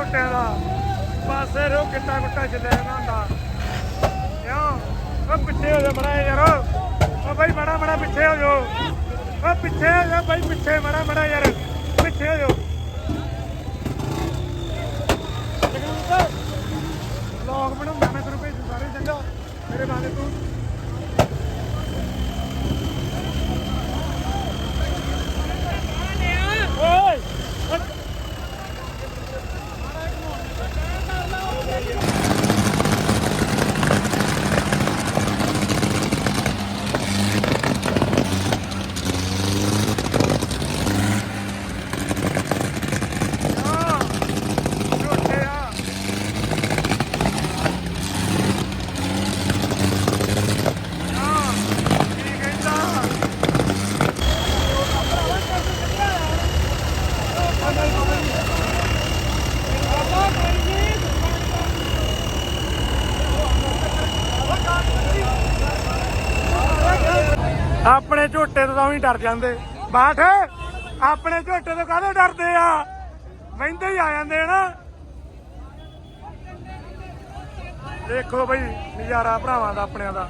ਝੋਟਿਆਂ ਦਾ ਪਾਸੇ ਰੋ ਕਿੱਟਾ ਕੁੱਟਾ ਚੱਲਿਆ ਇਹਨਾਂ ਦਾ ਕਿਉਂ? ਉਹ ਪਿੱਛੇ ਹੋ ਜਾ ਮੜਾ ਯਾਰ। ਉਹ ਬਾਈ ਮੜਾ ਮੜਾ ਪਿੱਛੇ ਹੋ ਜਾ ਉਹ ਪਿੱਛੇ ਹੋ ਜਾ ਬਾਈ, ਪਿੱਛੇ ਮੜਾ ਮੜਾ ਯਾਰ। ਪਿੱਛੇ ਹੋ ਜਾ ਲੋਕ ਬਣਾਉਂਦਾ ਮੈਂ ਤੈਨੂੰ ਭੇਜੂ ਸਾਰੇ, ਚੰਗਾ। ਮੇਰੇ ਬਾਰੇ ਤੂੰ ਓਏ ਆ ਝੋਟੇ ਆ ਆ ਕੀ ਕਹਿੰਦਾ ਆਪਣੇ ਝੋਟੇ ਡਰ ਜਾਂਦੇ। ਬਾਠ, ਆਪਣੇ ਝੋਟੇ ਤੋਂ ਕਾਹਦੇ ਡਰਦੇ ਆ? ਵਹਿੰਦੇ ਹੀ ਆ ਜਾਂਦੇ ਆ ਨਾ। ਦੇਖੋ ਬਈ, ਨਜ਼ਾਰਾ ਭਰਾਵਾਂ ਦਾ, ਆਪਣਿਆਂ ਦਾ।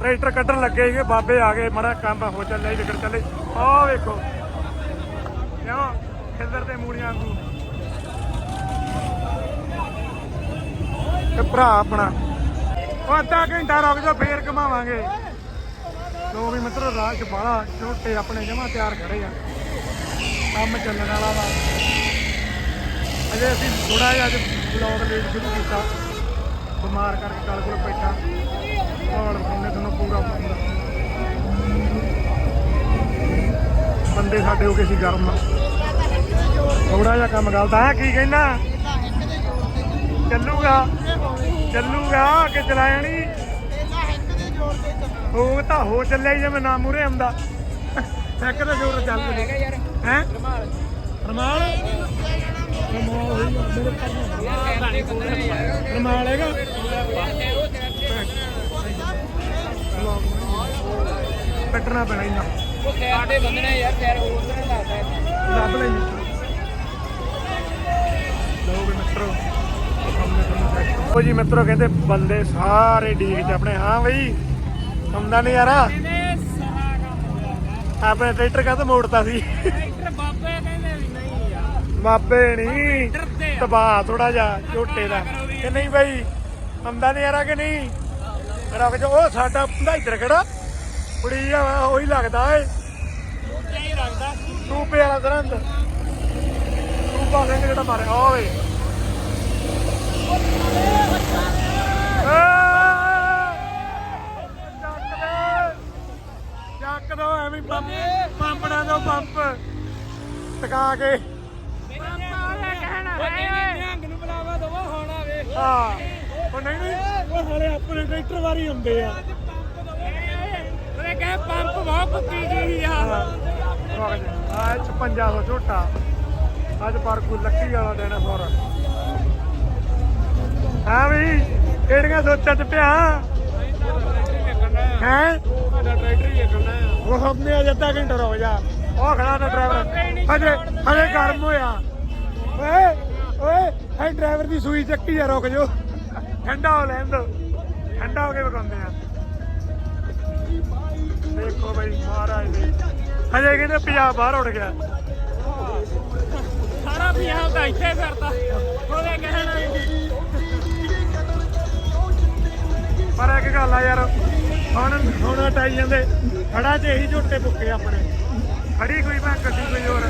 ਟਰੈਕਟਰ ਕੱਢਣ ਲੱਗੇ ਸੀਗੇ, ਬਾਬੇ ਆ ਗਏ, ਮੜਾ ਕੰਮ ਹੋ ਚੱਲਿਆ ਜੀ ਵਿਗੜ ਚੱਲੇ। ਆਹ ਵੇਖੋ। ਕਿਉਂ? ਖਿੱਦਰ ਤੇ ਮੂਲੀਆਂ ਵਾਂਗੂ। ਤੇ ਭਰਾ ਆਪਣਾ। ਉਹ ਅੱਧਾ ਘੰਟਾ ਰੁਕ ਜਾ ਫੇਰ ਘਮਾਵਾਂਗੇ। ਲੋ ਵੀ ਮਿੱਤਰੋ, ਰਾਹ ਚ ਝੋਟੇ ਆਪਣੇ ਜਮਾ ਤਿਆਰ ਖੜੇ ਆ। ਕੰਮ ਚੱਲਣ ਵਾਲਾ ਵਾ। ਅਜੇ ਅਸੀਂ ਥੋੜਾ ਜਿਹਾ ਅੱਜ ਬਲੌਗ ਲੇਟ ਸ਼ੁਰੂ ਕੀਤਾ। ਬਿਮਾਰ ਕਰਕੇ ਕੱਲ ਕੋਲ ਬੈਠਾ। ਔਰ ਉਹਨੇ ਤੁਹਾਨੂੰ ਪੂਰਾ ਬੰਦੇ। ਸਾਡੇ ਹੋ ਗਏ ਸੀ ਗਰਮ। ਥੋੜਾ ਜਿਹਾ ਕੰਮ ਗਲਤ ਆ। ਕੀ ਕਹਿਣਾ ਚੱਲੂਗਾ। ਚੱਲੂਗਾ ਕਿ ਚਲਾਇਆ ਨਹੀਂ ਹੋ ਤਾਂ ਹੋ ਚੱਲਿਆ ਹੀ ਜਿਵੇਂ ਨਾ ਮੂਰੇ ਆਉਂਦਾ। ਇੱਕ ਤਾਂ ਜ਼ੋਰ ਚੱਲ ਪਏ ਹੈ? ਰਮਾਲ। ਰਮਾਲ? ਹੈਗਾ ਕੱਟਣਾ ਪੈਣਾ ਇਹਨਾਂ ਸਾਡੇ ਬੰਦਨੇ ਯਾਰ ਟਾਇਰ ਹੋਰ ਤਾਂ ਨਹੀਂ ਲੱਗਦਾ ਲੱਭ ਲੈ ਲਓ ਵੀ ਮਿੱਤਰੋ ਉਹ ਜੀ ਮਿੱਤਰੋ ਕਹਿੰਦੇ ਬੰਦੇ ਸਾਰੇ ਡੀਕ ਚ ਆਪਣੇ। ਹਾਂ ਬਈ। ਆਉਂਦਾ ਨਹੀਂ ਯਾਰ। ਆਪਣੇ ਟਰੈਕਟਰ ਕਾਹਤੋਂ ਮੋੜਤਾ ਸੀ? ਟਰੈਕਟਰ ਬਾਬੇ ਕਹਿੰਦੇ ਵੀ ਨਹੀਂ ਯਾਰ ਮਾਪੇ ਨਹੀਂ ਤਬਾਹ ਥੋੜਾ ਜਿਹਾ, ਝੋਟੇ ਦਾ। ਕਿ ਨਹੀਂ ਬਈ, ਆਉਂਦਾ ਨਹੀਂ ਯਾਰਾ ਕਿ ਨਹੀਂ। ਰੱਖ ਜਾ, ਉਹ ਸਾਡਾ ਹੁੰਦਾ ਇੱਧਰ ਕਿਹੜਾ ਕੁੜੀ ਆ, ਉਹੀ ਲੱਗਦਾ ਏ। ਉੱਚਾ ਵਾਲਾ ਸਰੰਦ ਟੂਪਾ ਸਿੰਘ ਜਿਹੜਾ ਮਾਰਿਆ ਓਏ ਚੱਕ ਦੋ, ਐਵੇਂ ਪੰਪ ਪੰਪਣਾ ਦੋ, ਪੰਪ। ਟਕਾ ਕੇ। ਹਾਂ। ਉਹ ਨਹੀਂ ਨਹੀਂ। ਉਹ ਹਾਲੇ ਆਪਣੇ ਟਰੈਕਟਰ ਵਾਰੀ ਹੁੰਦੇ ਆ। ਉਹਨੇ ਕਹੇ ਪੰਪ ਬਹੁਤ ਕੁੱਤੀ ਜੀ ਆ ਆ 5500 ਝੋਟਾ। ਅੱਜ ਪਰ ਲੱਕੀ ਵਾਲਾ ਡਾਇਨਾਸੌਰ ਹਾਂ ਵੀ, ਕਿਹੜੀਆਂ ਸੋਚਾਂ ਚ ਪਿਆ? ਹੈ? ਸਾਡਾ ਟਰੈਕਟਰ ਹੀ ਵੇਖਣਾ ਉਹ ਹਮਨੇ ਅਜੇ ਅੱਧਾ ਘੰਟਾ ਰੁਕ ਜਾ। ਉਹ ਖੜਾ ਨਾ ਡਰਾਈਵਰ ਹਜੇ ਹਜੇ ਗਰਮ ਹੋਇਆ। ਓਏ ਓਏ ਹੈ ਡਰਾਈਵਰ ਦੀ ਸੂਈ ਚੱਕੀ ਆ ਰੁਕ ਜੋ ਠੰਡਾ ਹੋ ਲੈਣ ਦੋ। ਠੰਡਾ ਹੋ ਕੇ ਵਿਖਾਉਂਦੇ ਆ। ਦੇਖੋ ਬਈ ਮਹਾਰਾਜ ਦੇ। ਹਜੇ ਕਹਿੰਦੇ ਪੰਜਾਬ ਬਾਹਰ ਉੱਡ ਗਿਆ। ਸਾਰਾ ਪੰਜਾਬ ਦਾ ਇੱਥੇ ਫਿਰਦਾ। ਉਹਦੇ ਕਹਿਣਾ ਪਰ ਇੱਕ ਗੱਲ ਆ ਯਾਰ ਹੁਣ ਹੁਣ ਟਾਈ ਜਾਂਦੇ। ਖੜਾ ਚ ਇਹੀ ਝੋਟੇ ਪੁੱਕੇ ਆਪਣੇ। ਖੜੀ ਕੋਈ ਮੈਂ ਕੱਢੀ ਕੋਈ ਹੋਰ।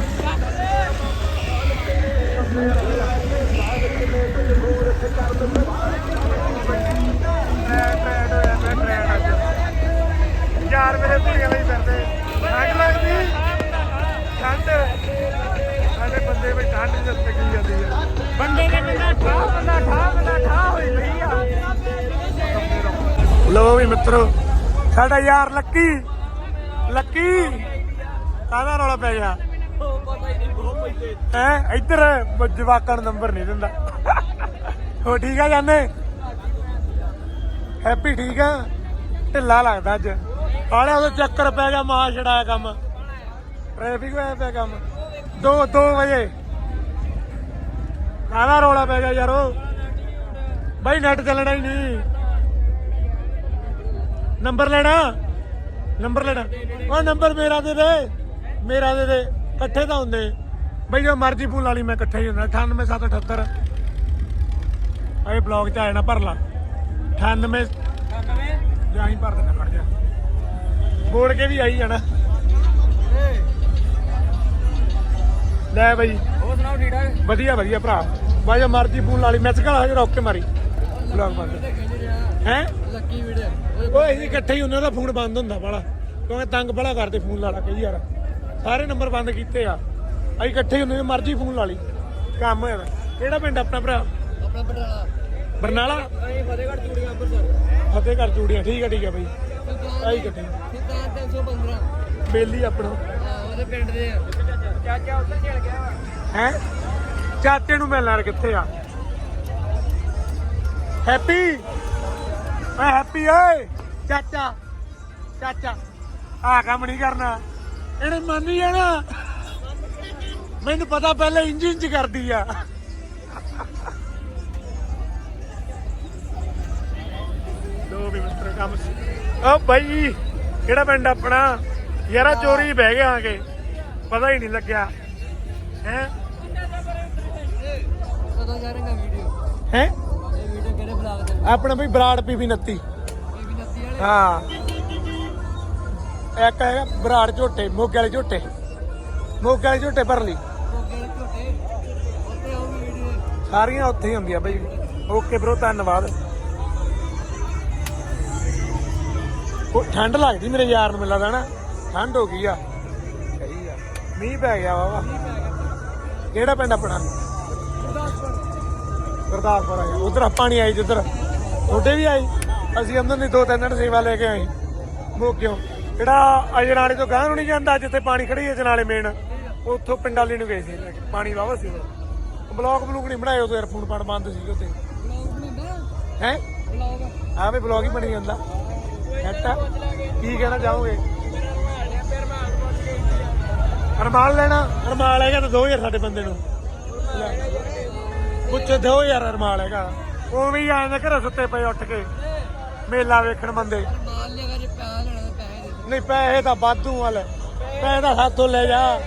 ਯਾਰ ਮੇਰੇ ਧੀਆਂ ਲਈ ਫਿਰਦੇ। ਠੰਡ ਲੱਗਦੀ। ਠੰਡ। ਸਾਡੇ ਬੰਦੇ ਵਿੱਚ ਠੰਡ ਜਦ ਤੱਕ ਜਾਂਦੀ ਆ। ਬੰਦੇ ਦੇ ਬੰਦਾ ਠਾ ਬੰਦਾ ਠਾ ਬੰਦਾ ਠਾ ਹੋਈ ਗਈ ਆ। ਲੋ ਵੀ ਮਿੱਤਰੋ, ਸਾਡਾ ਯਾਰ ਲੱਕੀ। ਲੱਕੀ, ਕਾਹਦਾ ਰੌਲਾ ਪੈ ਗਿਆ? ਹੈ, ਇੱਧਰ ਜਵਾਕਾਂ ਨੂੰ ਨੰਬਰ ਨਹੀਂ ਦਿੰਦਾ। ਹੋ ਠੀਕ ਆ ਜਾਨੇ? ਹੈਪੀ ਠੀਕ ਆ? ਢਿੱਲਾ ਲੱਗਦਾ ਅੱਜ। ਆਲੇ ਉਹਦੇ ਚੱਕਰ ਪੈ ਗਿਆ ਮਾਂ ਛੜਾਇਆ ਕੰਮ। ਟ੍ਰੈਫਿਕ ਹੋਇਆ ਪਿਆ ਕੰਮ। 2 2 ਵਜੇ। ਕਾਹਦਾ ਰੌਲਾ ਪੈ ਗਿਆ ਯਾਰੋ? ਬਾਈ ਨੈਟ ਚੱਲਣਾ ਹੀ ਨਹੀਂ। ਨੰਬਰ ਲੈਣਾ? ਨੰਬਰ ਲੈਣਾ। ਉਹ ਨੰਬਰ ਮੇਰਾ ਦੇ ਦੇ। ਮੇਰਾ ਦੇ ਦੇ। ਇਕੱਠੇ ਤਾਂ ਹੁੰਦੇ। ਬਈ ਜੋ ਮਰਜ਼ੀ ਫੋਨ ਲਾ ਲਈ ਮੈਂ ਇਕੱਠੇ ਹੀ ਹੁੰਦਾ। 98778 ਆਏ ਬਲੌਗ ਚ ਆਇਆ ਨਾ ਭਰ ਲਾ 98 ਜਾਂ ਹੀ ਭਰ ਦੇਣਾ ਖੜ ਜਾ। ਬੋਲ ਕੇ ਵੀ ਆਈ ਜਾਣਾ। ਲੈ ਬਈ। ਉਹ ਸੁਣਾਓ ਠੀਕ ਠਾਕ? ਵਧੀਆ ਵਧੀਆ ਭਰਾ। ਬਾਈ ਜੋ ਮਰਜ਼ੀ ਫੋਨ ਲਾ ਲਈ ਮੈਸੇਜ ਕਰਾ ਹਜੇ ਰੋਕ ਕੇ ਮਾਰੀ। ਬਲੌਗ ਬੰਦ ਹੈ? ਲੱਕੀ ਵੀਡੀਓ ਓਏ ਅਸੀਂ ਇਕੱਠੇ ਹੀ ਉਹਨਾਂ ਦਾ ਫੋਨ ਬੰਦ ਹੁੰਦਾ ਬਾਲਾ ਕਿਉਂਕਿ ਤੰਗ ਬੜਾ ਕਰਦੇ ਫੋਨ ਲਾ ਲਾ ਕਈ ਯਾਰ। ਸਾਰੇ ਨੰਬਰ ਬੰਦ ਕੀਤੇ ਆ। ਅਸੀਂ ਇਕੱਠੇ ਹੀ ਹੁੰਦੇ ਮਰਜ਼ੀ ਫੋਨ ਲਾ ਲਈ। ਕੰਮ ਹੋਇਆ। ਕਿਹੜਾ ਪਿੰਡ ਆਪਣਾ ਭਰਾ? ਆਪਣਾ ਪਟਿਆਲਾ ਬਰਨਾਲਾ? ਅਸੀਂ ਫਤਿਹਗੜ੍ਹ ਚੂੜੀਆਂ ਅੰਮ੍ਰਿਤਸਰ ਫਤਿਹਗੜ੍ਹ ਚੂੜੀਆਂ ਠੀਕ ਆ ਠੀਕ ਆ ਬਈ। ਆਈ ਇਕੱਠੇ ਸਿੱਧਾਂਤ 315 ਬੇਲੀ ਆਪਣਾ। ਹਾਂ ਉਹਦੇ ਪਿੰਡ ਦੇ ਆ। ਚਾਚਾ ਉੱਧਰ ਚਲ ਗਿਆ ਹੈ? ਚਾਚੇ ਨੂੰ ਮਿਲਣਾ ਕਿੱਥੇ ਆ? ਹੈਪੀ? ਓਏ ਹੈਪੀ ਓਏ। ਚਾਚਾ ਚਾਚਾ। ਆ ਕੰਮ ਨਹੀਂ ਕਰਨਾ। ਇਹਨੇ ਮੰਨ ਹੀ ਜਾਣਾ। ਮੈਨੂੰ ਪਤਾ ਪਹਿਲੇ ਇੰਜਨ ਚ ਕਰਦੀ ਆ। ਦੋ ਵੀ ਮਿੱਤਰ ਕੰਮ ਸੀ। ਓ ਬਾਈ ਕਿਹੜਾ ਪਿੰਡ ਆਪਣਾ? ਯਾਰਾ ਚੋਰੀ ਬਹਿ ਗਿਆ ਆ ਕੇ ਪਤਾ ਹੀ ਨਹੀਂ ਲੱਗਿਆ। ਹੈ? ਕਦੋਂ ਕਰਾਂਗਾ ਵੀਡੀਓ। ਹੈ? ਆਪਣਾ ਬਈ ਬਰਾੜ ਪੀਵੀ 29 ਨੱਤੀ। ਹਾਂ। ਇੱਕ ਹੈਗਾ ਬਰਾੜ ਝੋਟੇ, ਮੋਗੇ ਵਾਲੇ ਝੋਟੇ। ਮੋਗੇ ਵਾਲੇ ਝੋਟੇ ਭਰ ਲਈ ਸਾਰੀਆਂ ਉੱਥੇ ਹੀ ਹੁੰਦੀਆਂ ਬਈ। ਓਕੇ ਬ్రో ਧੰਨਵਾਦ। ਉਹ ਠੰਡ ਲੱਗਦੀ ਮੇਰੇ ਯਾਰ ਨੂੰ ਮਿਲਦਾ ਨਾ। ਠੰਡ ਹੋ ਗਈ ਆ। ਸਹੀ ਆ। ਮੀਂਹ ਪੈ ਗਿਆ ਵਾਵਾ ਕਿਹੜਾ ਪਿੰਡ ਆਪਣਾ? ਗੁਰਦਾਸਪੁਰ। ਆ ਉਧਰ ਪਾਣੀ ਆਈ ਜਿੱਧਰ। ਤੁਹਾਡੇ ਵੀ ਆਈ ਅਸੀਂ ਅੰਦਰ ਨਹੀਂ, ਦੋ ਤਿੰਨ ਦਿਨ ਸੇਵਾ ਲੈ ਕੇ ਆਏ। ਮੋਕਿਓ। ਜਿਹੜਾ ਅਜਨਾਲੇ ਤੋਂ ਗਾਂ ਨੂੰ ਨਹੀਂ ਜਾਂਦਾ, ਜਿੱਥੇ ਪਾਣੀ ਖੜੀ ਹੈ ਅਜਨਾਲੇ ਮੇਨ ਉੱਥੋਂ ਪਿੰਡਾਲੀ ਨੂੰ ਗਏ ਸੀ। ਲੈ ਕੇ। ਪਾਣੀ ਵਾਵਾ ਸੀ ਉਹ ਬਲੌਗ ਬਲੂਗ ਨਹੀਂ ਬਣਾਏ ਉਦੋਂ, ਯਾਰ, ਫੋਨ ਪਾਣ ਬੰਦ ਸੀ ਉੱਥੇ। ਹੈ? ਬਲੌਗ ਆ ਵੀ ਬਲੌਗ ਹੀ ਬਣੀ ਜਾਂਦਾ। ਹੈਟਾ ਕੀ ਕਹਿਣਾ ਚਾਹੋਗੇ? ਰਮਾਲ ਲੈਣਾ ਅਰਮਾਲ ਹੈਗਾ ਤਾਂ 2000 ਸਾਡੇ ਬੰਦੇ ਨੂੰ। ਲੈ। ਪੁੱਛੋ 2000 ਅਰਮਾਲ ਹੈਗਾ। ਉਹ ਵੀ ਆਏ ਨੇ ਘਰੇ ਸੁੱਤੇ ਪਏ ਉੱਠ ਕੇ। ਮੇਲਾ ਵੇਖਣ ਬੰਦੇ। ਮਾਲ ਲਿਆ ਕਰ ਪੈਸਾ ਲੈਣਾ ਤਾਂ ਪੈਸੇ ਦੇ ਨਹੀਂ, ਪੈਸੇ ਤਾਂ ਵਾਧੂ ਵਾਲ ਪੈਸੇ ਤਾਂ ਸਾਥੋਂ ਲੈ ਜਾ।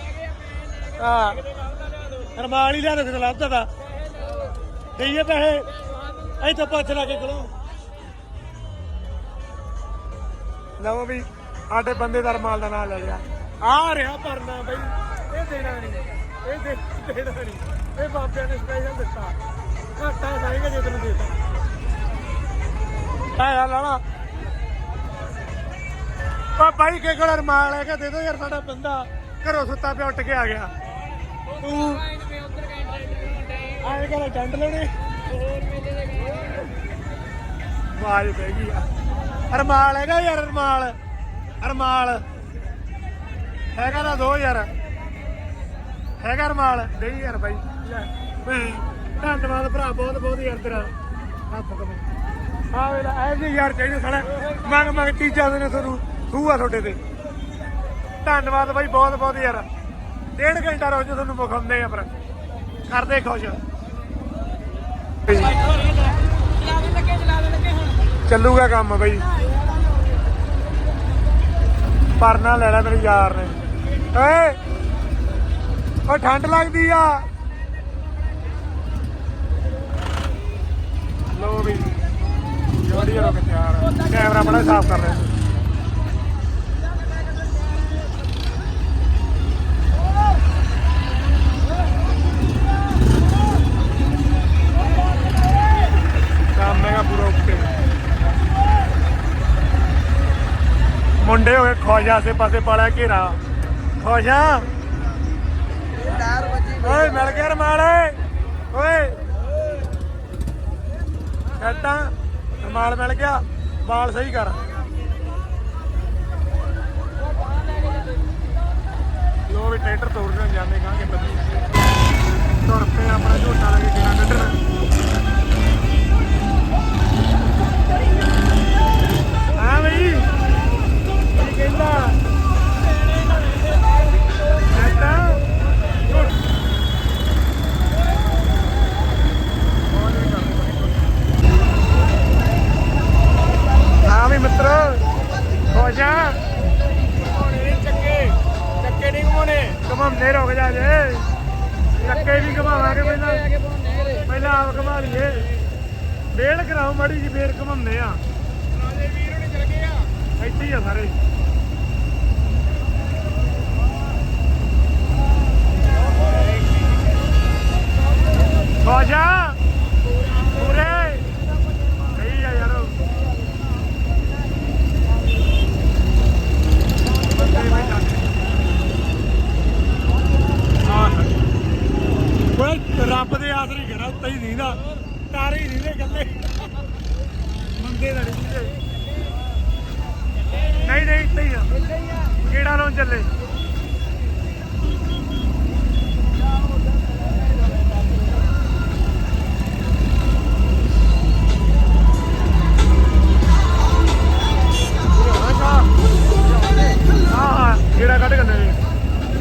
ਆ ਅਰਮਾਲ ਹੀ ਲਿਆ ਦੇ ਲੱਭਦਾ ਤਾਂ। ਦੇਈਏ ਪੈਸੇ। ਅਸੀਂ ਤਾਂ ਪੁੱਛ ਲਾ ਕੇ ਕੋਲੋਂ ਲਓ ਵੀ, ਸਾਡੇ ਬੰਦੇ ਦਾ ਰਮਾਲ ਦਾ ਨਾਂ ਲੈ ਗਿਆ ਆ ਰਿਹਾ ਪਰਨਾ ਬਈ। ਇਹ ਦੇਣਾ ਨਹੀਂ। ਇਹ ਦੇਣਾ ਨਹੀਂ। ਇਹ ਬਾਬਿਆਂ ਨੇ ਸਪੈਸ਼ਲ ਦਿੱਤਾ। ਘਾਟਾ ਨਹੀਂ ਜੇ ਤੈਨੂੰ ਦੇਤਾ। ਆਇਆ ਲਾਲਾ ਆ ਬਾਈ ਕੇ ਕੋਲ ਰਮਾਲ ਹੈਗਾ ਦੇ ਦੋ ਯਾਰ ਸਾਡਾ ਬੰਦਾ। ਘਰੋਂ ਸੁੱਤਾ ਪਿਆ, ਉੱਠ ਕੇ ਆ ਗਿਆ। ਤੂੰ ਆਏ ਘਰੇ ਟੰਡ ਲੈਣੇ। ਬਾਜ ਪੈ ਗਈ ਆ। ਅਰਮਾਲ ਹੈਗਾ ਯਾਰ ਅਰਮਾਲ ਅਰਮਾਲ ਹੈਗਾ ਨਾ ਦੋ ਯਾਰ। ਹੈਗਾ ਅਰਮਾਲ ਨਹੀਂ ਯਾਰ ਬਾਈ। ਲੈ। ਧੰਨਵਾਦ ਭਰਾ, ਬਹੁਤ ਬਹੁਤ ਯਾਰ ਤੇਰਾ। ਹੱਥ ਕਮੇ ਆ ਵੇਲਾ ਐ ਜੀ ਯਾਰ ਚਾਹੀਦੇ ਸਾਲਾ। ਮੰਗ ਮੰਗ, ਤੀਜਾ ਦਿਨ ਤੁਹਾਨੂੰ ਖੂਹ ਤੁਹਾਡੇ ਤੇ। ਧੰਨਵਾਦ ਬਾਈ, ਬਹੁਤ ਬਹੁਤ ਯਾਰ। ਡੇਢ ਘੰਟਾ ਰੋਜ਼ ਤੁਹਾਨੂੰ ਵਿਖਾਉਂਦੇ ਆ ਪਰ ਕਰਦੇ ਖੁਸ਼। ਚੱਲੂਗਾ ਕੰਮ ਬਾਈ। ਪਰਨਾ ਲੈਣਾ ਮੇਰੇ ਯਾਰ ਨੇ। ਓਏ ਓ ਠੰਡ ਲੱਗਦੀ ਆ। ਲੋ ਵੀ। ਜੋੜੀ ਰੋ ਕੇ ਤਿਆਰ ਆ। ਕੈਮਰਾ ਬੜਾ ਸਾਫ਼ ਕਰ ਰਿਹਾ। ਕੰਮ ਹੈਗਾ ਪੂਰਾ ਓਕੇ। ਮੁੰਡੇ ਹੋਏ ਖੋਜਾ ਸੇ ਪਾਸੇ ਪਾਲਿਆ ਘੇਰਾ। ਖੋਜਾ ਵਜੇ ਓਏ ਮਿਲ ਗਿਆ ਰਮਾਲ ਓਏ। ਸੱਟਾਂ ਰਮਾਲ ਮਿਲ ਗਿਆ ਬਾਲ ਸਹੀ ਕਰ। ਲੋ ਵੀ ਟਰੈਕਟਰ ਤੋੜਨ ਜਾਂਦੇ ਕਾਂਗੇ ਬੱਦੀ ਤੁਰ ਪਏ ਆਪਣਾ ਝੋਟਾ ਲੈ ਕੇ ਕਿਹੜਾ ਕੱਢਣਾ।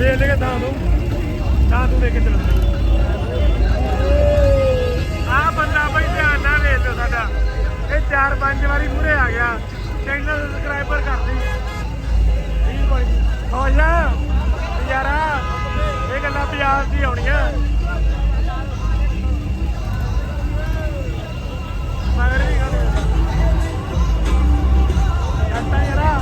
ਫੇਰ ਲੈ ਕੇ ਤਾਂ ਤੂੰ। ਤਾਂ ਤੂੰ ਲੈ ਕੇ ਚੱਲ। ਆ ਬੰਦਾ ਬਈ ਧਿਆਨ ਨਾਲ ਵੇਖ ਲਓ ਸਾਡਾ। ਇਹ ਚਾਰ ਪੰਜ ਵਾਰੀ ਮੂਰੇ ਆ ਗਿਆ। ਚੈਨਲ ਸਬਸਕ੍ਰਾਈਬਰ ਕਰ ਲਈ ਠੀਕ ਕੋਈ ਹੋ ਜਾ ਯਾਰਾ ਇਹ ਗੱਲਾਂ ਪਿਆਰ ਦੀ ਆਉਣੀਆਂ। ਮਗਰ ਵੀ ਗੱਲ ਚਾਚਾ ਯਾਰਾ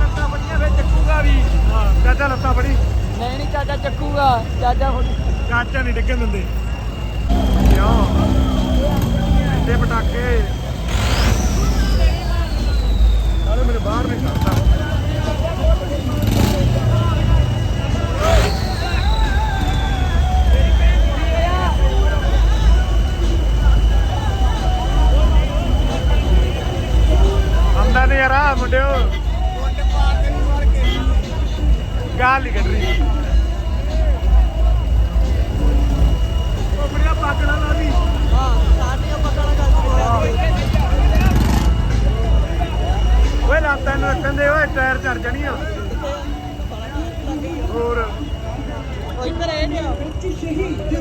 ਲੱਤਾਂ ਬੜੀਆਂ ਵੇ ਚੱਕੂਗਾ ਵੀ। ਹਾਂ, ਚਾਚਾ ਲੱਤਾਂ ਬੜੀ ਨਹੀਂ ਨਹੀਂ ਚਾਚਾ ਚੱਕੂਗਾ। ਚਾਚਾ ਹੁਣ ਚਾਚਾ ਨਹੀਂ ਡਿੱਗਣ ਦਿੰਦੇ। ਕਿਉਂ? ਐਡੇ ਪਟਾਕੇ।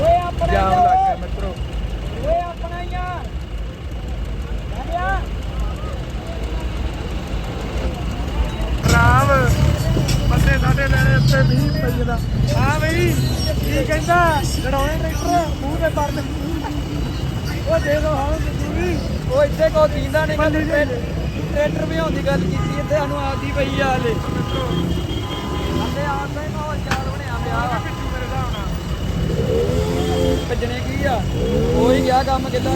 ਓਏ ਆਪਣਾ ਜਾਮ ਲੱਗ ਗਿਆ ਮਿੱਤਰੋ। ਓਏ ਆਪਣਾ ਹੀ ਆ। ਕਹਿੰਦਿਆ ਰਾਮ ਬੰਦੇ ਸਾਡੇ ਲੈਣੇ ਉੱਤੇ ਮੀਂਹ ਪਈ ਦਾ। ਹਾਂ ਬਈ ਕੀ ਕਹਿੰਦਾ? ਲੜਾਉਣੇ ਟਰੈਕਟਰ ਮੂੰਹ ਤੇ ਪਰਦ। ਉਹ ਦੇ ਦੋ ਹਾਂ ਤੁਸੀਂ ਉਹ ਇੱਥੇ ਕੋ ਦੀਂਦਾ ਨਹੀਂ। ਟਰੈਕਟਰ ਵੀ ਦੀ ਗੱਲ ਕੀਤੀ ਇੱਥੇ ਸਾਨੂੰ ਆਦੀ ਪਈ ਆ ਹਲੇ। ਹਲੇ ਮਾਹੌਲ ਚਾਲ ਬਣਿਆ ਪਿਆ ਵਾ। ਮੇਰੇ ਹਿਸਾਬ ਨਾਲ ਭੱਜਣੇ ਕੀ ਆ? ਹੋ ਹੀ ਗਿਆ ਕੰਮ ਕਿੱਦਾਂ?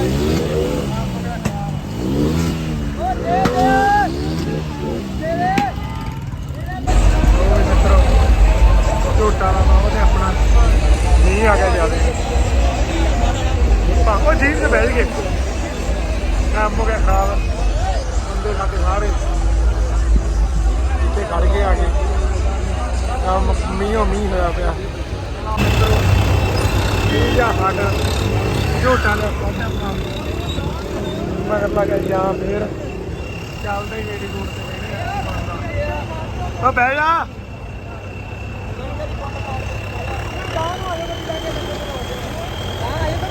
ਓ ਦੇ ਦੇ ਦੇ ਝੋਟਾ ਦਾ ਮਾਵਾ ਤੇ ਆਪਣਾ। ਨਹੀਂ ਆ ਗਿਆ ਜ਼ਿਆਦਾ। ਉਹ ਜੀਪ ਤੇ ਬਹਿ ਗਏ ਕੰਮ ਹੋ ਗਿਆ ਖਰਾਬ ਬੰਦੇ ਸਾਡੇ ਸਾਰੇ ਇੱਥੇ ਖੜ ਗਏ ਆ ਕੇ। ਕੰਮ ਮੀਂਹੋਂ, ਮੀਂਹ ਹੋਇਆ ਪਿਆ। ਮਿੱਤਰੋ ਇਹ ਜਾ ਸਾਡਾ ਝੋਟਾ ਦਾ ਮਗਰ ਲੱਗਾ ਜਾਂ ਫੇਰ। ਚੱਲਦੇ ਹੀ ਰੇਡੀ ਤੇ ਬਹਿਣੇ ਆ ਬਹਿ ਜਾ।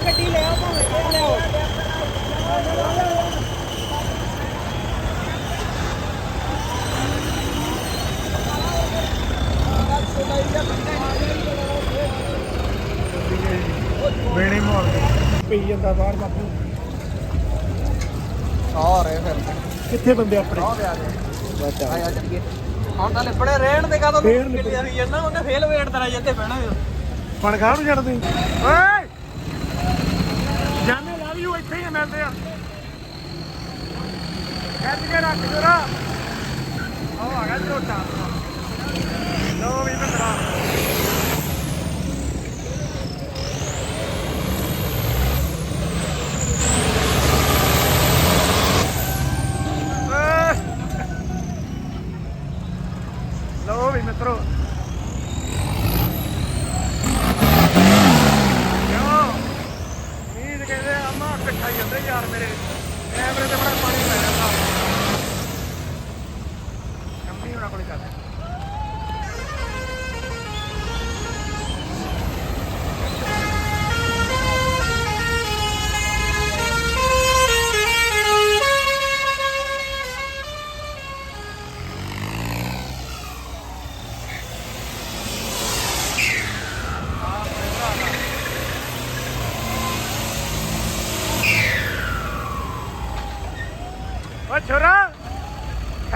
ਗੱਡੀ ਲੈ ਆਓ ਭਾਵੇਂ। ਲੈ ਆਓ ਬੇਣੀ ਮੋੜ ਪਈ ਜਾਂਦਾ ਬਾਹਰ ਬਾਪੂ ਸਾਰੇ ਫਿਰ। ਕਿੱਥੇ ਬੰਦੇ ਆਪਣੇ? ਆਇਆ ਚੱਲੀਏ। ਹੁਣ ਤਾਂ ਲਿਬੜੇ ਰਹਿਣ ਦੇ ਕਦੋਂ ਫੇਰ ਲਿਬੜੇ। ਹੋਈ ਜਾਂਦਾ ਉਹਨੇ ਫੇਲ ਵੇਟ ਤਰਾ ਜਿੱਤੇ ਬਹਿਣਾ ਪਣ ਖਾਣ ਨੂੰ ਛੱਡਦੇ? ਓਏ! ਜਾਨੇ ਲਵ ਯੂ ਇੱਥੇ ਹੀ ਮਿਲਦੇ ਆ। ਖੱਜ ਕੇ ਰੱਖ ਜਰਾ। ਉਹ ਆ ਗਿਆ ਝੋਟਾ। ਲੋ ਵੀ ਮਿੱਤਰਾ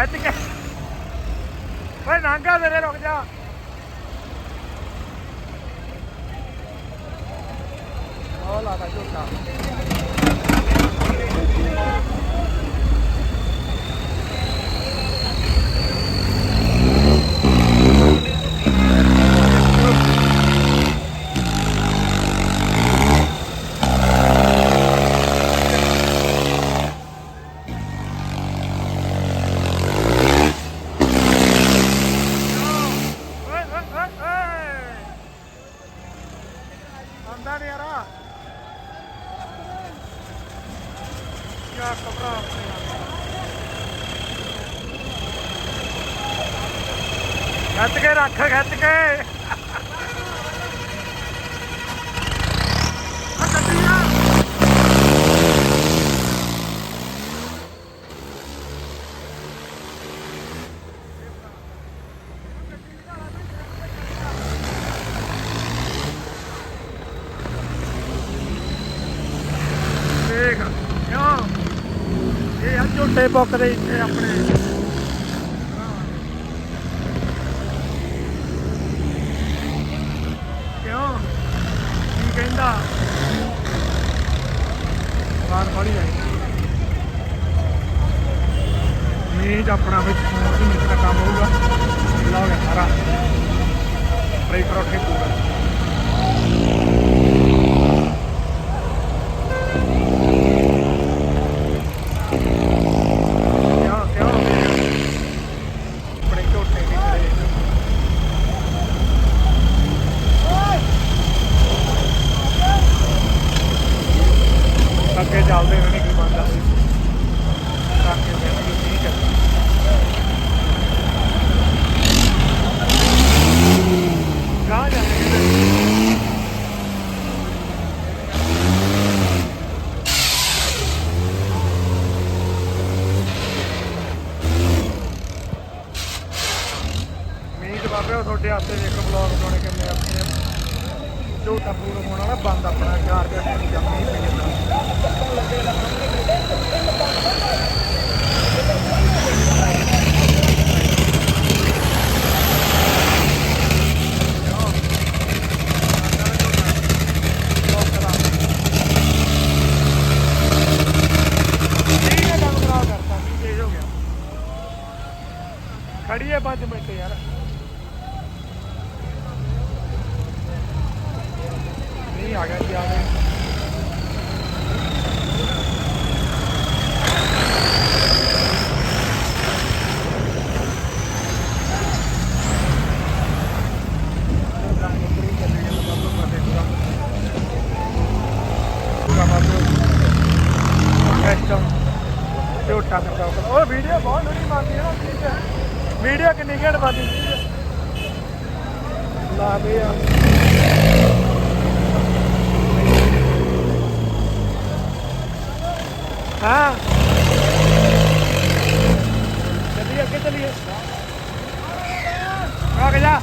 ਖੱਟ ਕੇ ਓਏ ਨਾਂਗਾ ਮੇਰੇ ਰੁਕ ਜਾ। ਉਹ ਲਾਦਾ ਝੋਟਾ ਓਏ ਓਏ ਓਏ ਓਏ ਆਂਦਾ ਨਹੀਂ ਯਾਰਾ ਕਿਆ ਕਪੜਾ ਖੱਤ ਕੇ। ਕੇ ਦੇਖ ਕਿਉਂ? ਇਹ ਆ ਝੋਟੇ ਬੁੱਕ ਇੱਥੇ ਆਪਣੇ ਕਿਉਂ ਕੀ ਕਹਿੰਦਾ ਬਾਹਰ ਫੜੀ ਜਾਈ ਮੀਂਹ 'ਚ ਆਪਣਾ ਵਿੱਚ ਮੀਂਹ ਦਾ ਕੰਮ ਹੋਊਗਾ। ਲਾ ਹੋ ਗਿਆ ਸਾਰਾ ਬ੍ਰੇਕ ਰੋਕੇ ਪੂਰਾ ਕਿਉਂ ਕਿਉਂ ਬੜੇ ਝੋਟੇ ਵੀ ਖੜੇ ਅੱਗੇ ਚੱਲਦੇ ਨੇ ਕੀ ਬਣਦਾ ਸੀ ਅੱਗੇ ਜਾਣਗੇ ਠੀਕ ਹੈ ਕਹਾਂ ਜਾਣਗੇ ਮੀਂਹ ਬਾਬੇ ਉਹ ਤੁਹਾਡੇ ਹੱਥੇ ਇੱਕ ਬਲੌਗ ਬਣਾਉਣੇ ਕਿੰਨੇ ਆਪਣੇ ਝੋਟਾ ਪੂਰਾ ਹੋਣਾ ਨਾ ਬੰਦ ਆਪਣਾ 4 ਰੁਪਏ ਦੀ ਜੰਮੀ ਪਈ ਜਾਂਦਾ ਖੜੀਏ 5 ਮਿੰਟ ਯਾਰ ਨਹੀਂ ਆ ਗਿਆ ਜੀ ਆ ਗਏ ਝੋਟਾ ਕਰਦਾ ਉਹ ਵੀਡੀਓ ਬਹੁਤ ਨਹੀਂ ਮਾਰਦੀ ਹੈ ਨਾ ਵੀਡੀਓ ਕਿੰਨੀ ਘੈਂਟ ਬਣਦੀ ਲਾ ਦੇ ਆ। ਹਾਂ। ਚੱਲੀਏ, ਅੱਗੇ ਚੱਲੀਏ। ਰੁਕ ਜਾ